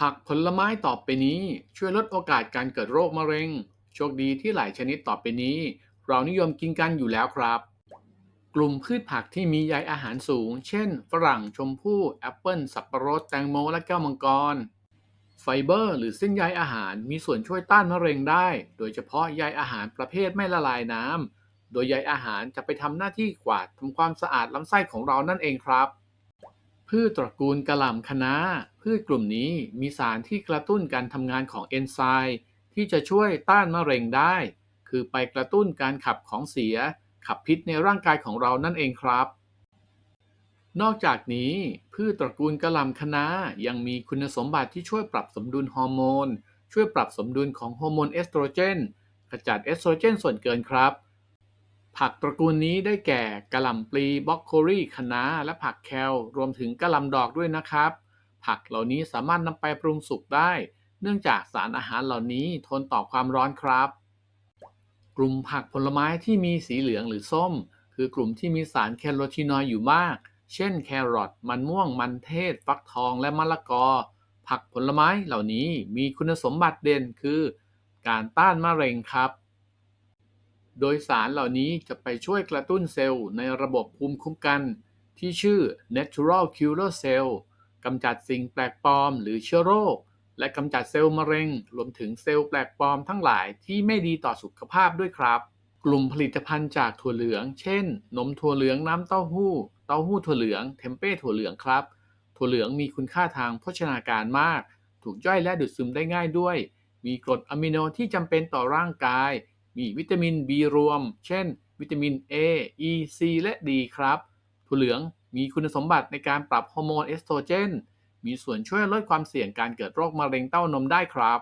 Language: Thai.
ผักผลไม้ต่อไปนี้ ช่วยลดโอกาสการเกิดโรคมะเร็ง โชคดีที่หลายชนิดต่อไปนี้ เรานิยมกินกันอยู่แล้วครับ กลุ่มพืชผักที่มีใยอาหารสูง เช่น ฝรั่งชมพู่แอปเปิลสับปะรดแตงโมและแก้วมังกร ไฟเบอร์ หรือเส้นใยอาหารมีส่วนช่วยต้านมะเร็งได้ โดยเฉพาะใยอาหารประเภทไม่ละลายน้ำโดยใยอาหารจะไปทำหน้าที่กวาดทำความสะอาดลำไส้ของเรานั่นเองครับ พืชตระกูลกะหล่ำคะน้า พืชกลุ่มนี้มีสารที่กระตุ้นการทำงานของเอนไซม์ที่จะช่วยต้านมะเร็งได้ คือไปกระตุ้นการขับของเสีย ขับพิษในร่างกายของเรานั่นเองครับ นอกจากนี้ พืชตระกูลกะหล่ำคะน้ายังมีคุณสมบัติที่ช่วยปรับสมดุลฮอร์โมน ช่วยปรับสมดุลของฮอร์โมนเอสโตรเจนขจัดเอสโตรเจนส่วนเกินครับ ผักตระกูลนี้ได้แก่กะหล่ำปลีบรอกโคลี่คะน้าและผักแคลรวมถึงกะหล่ำดอกด้วยนะครับ ผักเหล่านี้สามารถนำไปปรุงสุกได้ เนื่องจากสารอาหารเหล่านี้ทนต่อความร้อนครับ กลุ่มผักผลไม้ที่มีสีเหลืองหรือส้ม คือกลุ่มที่มีสารแคโรทีนอยด์อยู่มาก เช่นแครอทมันม่วงมันเทศ ฟักทองและมะละกอ ผักผลไม้เหล่านี้มีคุณสมบัติเด่นคือ การต้านมะเร็งครับ โดยสารเหล่านี้จะไปช่วยกระตุ้นเซลล์ในระบบภูมิคุ้มกัน ที่ชื่อ natural killer cell กำจัดสิ่งแปลกปลอมหรือเชื้อโรค และกำจัดเซลล์มะเร็ง รวมถึงเซลล์แปลกปลอมทั้งหลายที่ไม่ดีต่อสุขภาพด้วยครับ กลุ่มผลิตภัณฑ์จากถั่วเหลือง เช่น นมถั่วเหลืองน้ำเต้าหู้ เต้าหู้ถั่วเหลืองเทมเป้ถั่วเหลืองครับ ถั่วเหลืองมีคุณค่าทางโภชนาการมาก ถูกย่อยและดูดซึมได้ง่ายด้วย มีกรดอะมิโนที่จำเป็นต่อร่างกาย มีวิตามิน B รวม เช่น วิตามิน A E C และ D ครับถั่วเหลืองมีคุณสมบัติในการปรับฮอร์โมนเอสโตรเจน มีส่วนช่วยลดความเสี่ยงการเกิดโรคมะเร็งเต้านมได้ครับ